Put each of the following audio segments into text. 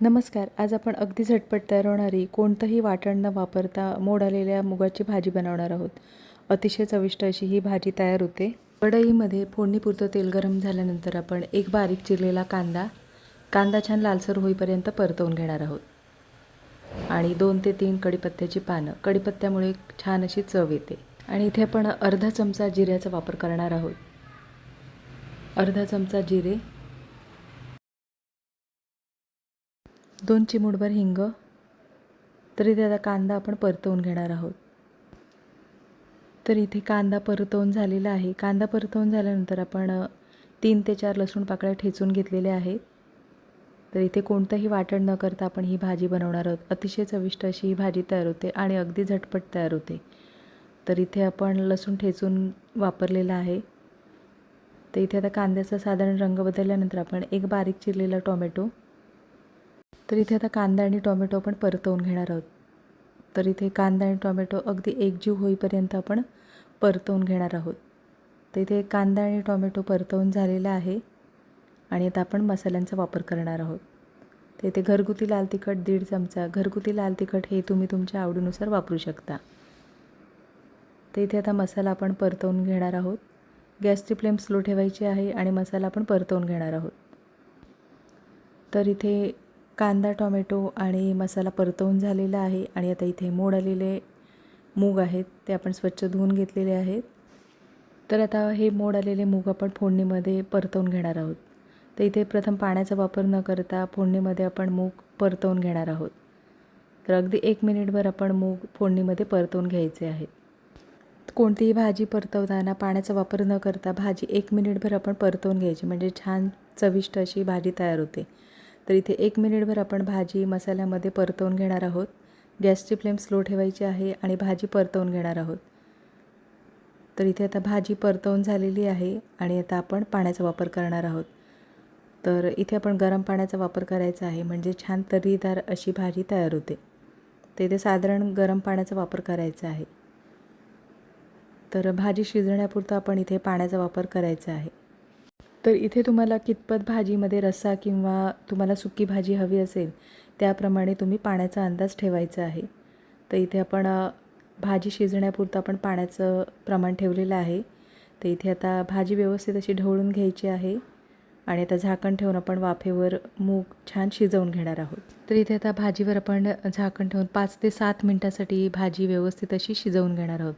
नमस्कार. आज आपण अगदी झटपट तयार होणारी कोणतंही वाटण न वापरता मोड आलेल्या मुगाची भाजी बनवणार आहोत. अतिशय चविष्ट अशी ही भाजी तयार होते. कढईमध्ये फोडणीपुरतं तेल गरम झाल्यानंतर आपण एक बारीक चिरलेला कांदा कांदा छान लालसर होईपर्यंत परतवून घेणार आहोत. आणि दोन ते तीन कढीपत्त्याची पानं. कढीपत्त्यामुळे छान अशी चव येते. आणि इथे आपण अर्धा चमचा जिऱ्याचा वापर करणार आहोत. अर्धा चमचा जिरे दोन चिमूटभर हिंग तर इथे आता कांदा आपण परतवून घेणार आहोत. तर इथे कांदा परतवून झालेला आहे. कांदा परतवून झाल्यानंतर आपण तीन ते चार लसूण पाकळ्या ठेचून घेतलेल्या आहेत. तर इथे कोणतंही वाटण न करता आपण ही भाजी बनवणार आहोत. अतिशय चविष्ट अशी ही भाजी तयार होते आणि अगदी झटपट तयार होते. तर इथे आपण लसूण ठेचून वापरलेला आहे. तर इथे आता कांद्याचा साधारण रंग बदलल्यानंतर आपण एक बारीक चिरलेला टोमॅटो तर इथे आता कांदा आणि टोमॅटो आपण परतवून घेणार आहोत. तर इथे कांदा आणि टोमॅटो अगदी एकजीव होईपर्यंत आपण परतवून घेणार आहोत. तर इथे कांदा आणि टोमॅटो परतवून झालेला आहे आणि आता आपण मसाल्यांचा वापर करणार आहोत. तर इथे घरगुती लाल तिखट दीड चमचा घरगुती लाल तिखट हे तुम्ही तुमच्या आवडीनुसार वापरू शकता. तर इथे आता मसाला आपण परतवून घेणार आहोत. गॅसची फ्लेम स्लो ठेवायची आहे आणि मसाला आपण परतवून घेणार आहोत. तर इथे कांदा टोमॅटो आणि मसाला परतवून झालेला आहे आणि आता इथे मोड आलेले मूग आहेत ते आपण स्वच्छ धुवून घेतलेले आहेत. तर आता हे मोड आलेले मूग आपण फोडणीमध्ये परतवून घेणार आहोत. तर इथे प्रथम पाण्याचा वापर न करता फोडणीमध्ये आपण मूग परतवून घेणार आहोत. तर अगदी एक मिनिटभर आपण मूग फोडणीमध्ये परतवून घ्यायचे आहेत. कोणतीही भाजी परतवताना पाण्याचा वापर न करता भाजी एक मिनिटभर आपण परतवून घ्यायची म्हणजे छान चविष्ट अशी भाजी तयार होते. तर इथे एक मिनिटभर आपण भाजी मसाल्यामध्ये परतवून घेणार आहोत. गॅसची फ्लेम स्लो ठेवायची आहे आणि भाजी परतवून घेणार आहोत. तर इथे आता भाजी परतवून झालेली आहे आणि आता आपण पाण्याचा वापर करणार आहोत. तर इथे आपण गरम पाण्याचा वापर करायचा आहे म्हणजे छान तर्रीदार अशी भाजी तयार होते. तर इथे साधारण गरम पाण्याचा वापर करायचा आहे. तर भाजी शिजण्यापुरतं आपण इथे पाण्याचा वापर करायचा आहे. तर इथे तुम्हाला कितपत भाजीमध्ये रस्सा किंवा तुम्हाला सुकी भाजी हवी असेल त्याप्रमाणे तुम्ही पाण्याचा अंदाज ठेवायचा आहे. तर इथे आपण भाजी शिजण्यापुरतं आपण पाण्याचं प्रमाण ठेवलेलं आहे. तर इथे आता भाजी व्यवस्थित अशी ढवळून घ्यायची आहे आणि आता झाकण ठेवून आपण वाफेवर मूग छान शिजवून घेणार आहोत. तर इथे आता भाजीवर आपण झाकण ठेवून पाच ते सात मिनटासाठी भाजी व्यवस्थित अशी शिजवून घेणार आहोत.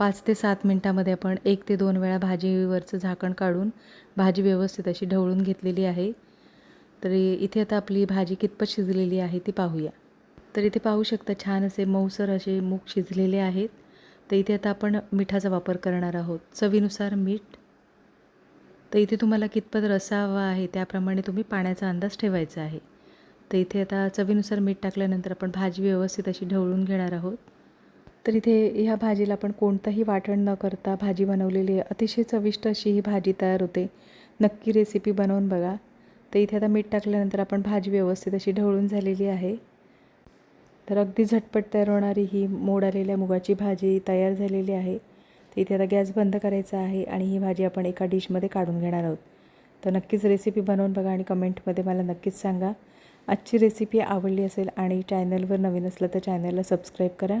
पाच ते सात मिनटामध्ये आपण एक ते दोन वेळा भाजीवरचं झाकण काढून भाजी व्यवस्थित अशी ढवळून घेतलेली आहे. तर इथे आता आपली भाजी कितपत शिजलेली आहे ती पाहूया. तर इथे पाहू शकता छान असे मऊसर असे मूग शिजलेले आहेत. तर इथे आता आपण मिठाचा वापर करणार आहोत. चवीनुसार मीठ. तर इथे तुम्हाला कितपत रसा हवा आहे त्याप्रमाणे तुम्ही पाण्याचा अंदाज ठेवायचा आहे. तर इथे आता चवीनुसार मीठ टाकल्यानंतर आपण भाजी व्यवस्थित अशी ढवळून घेणार आहोत. तर इथे ह्या भाजीला आपण कोणतंही वाटण न करता भाजी बनवलेली आहे. अतिशय चविष्ट अशी ही भाजी तयार होते. नक्की रेसिपी बनवून बघा. तर इथे आता मीठ टाकल्यानंतर आपण भाजी व्यवस्थित अशी ढवळून झालेली आहे. तर अगदी झटपट तयार होणारी ही मोड आलेल्या मुगाची भाजी तयार झालेली आहे. तर इथे आता गॅस बंद करायचा आहे आणि ही भाजी आपण एका डिशमध्ये काढून घेणार आहोत. तर नक्कीच रेसिपी बनवून बघा आणि कमेंटमध्ये मला नक्कीच सांगा. आजची रेसिपी आवडली असेल आणि चॅनलवर नवीन असलं तर चॅनलला सबस्क्राईब करा.